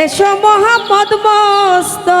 এসো মোহাম্মদ মস্তা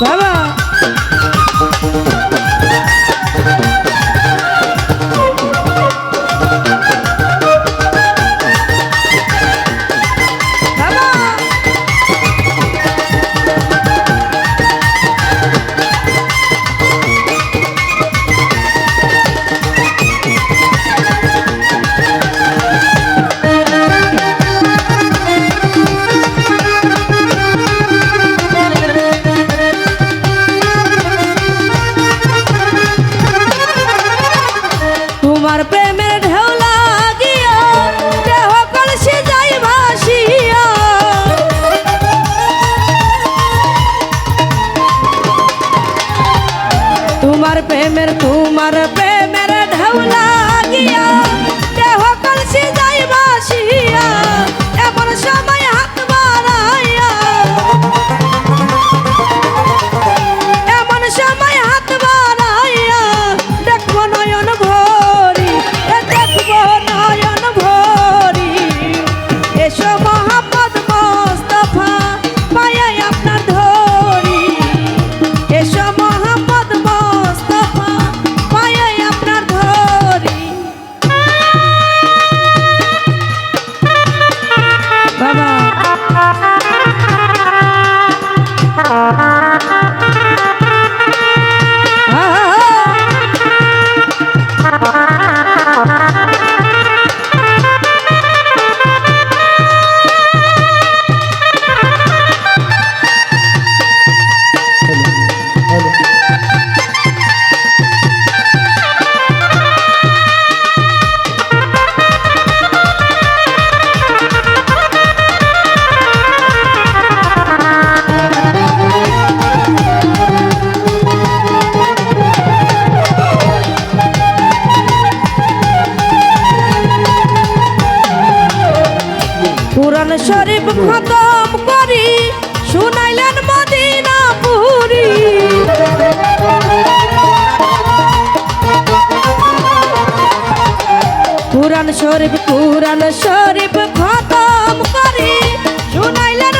来了。আমার প্রেমের তোমার প্রেম খতম করি শুনাইলেন মদিনা পুরি কুরান শরীফ কুরান শরীফ খতম করি শুনাইলেন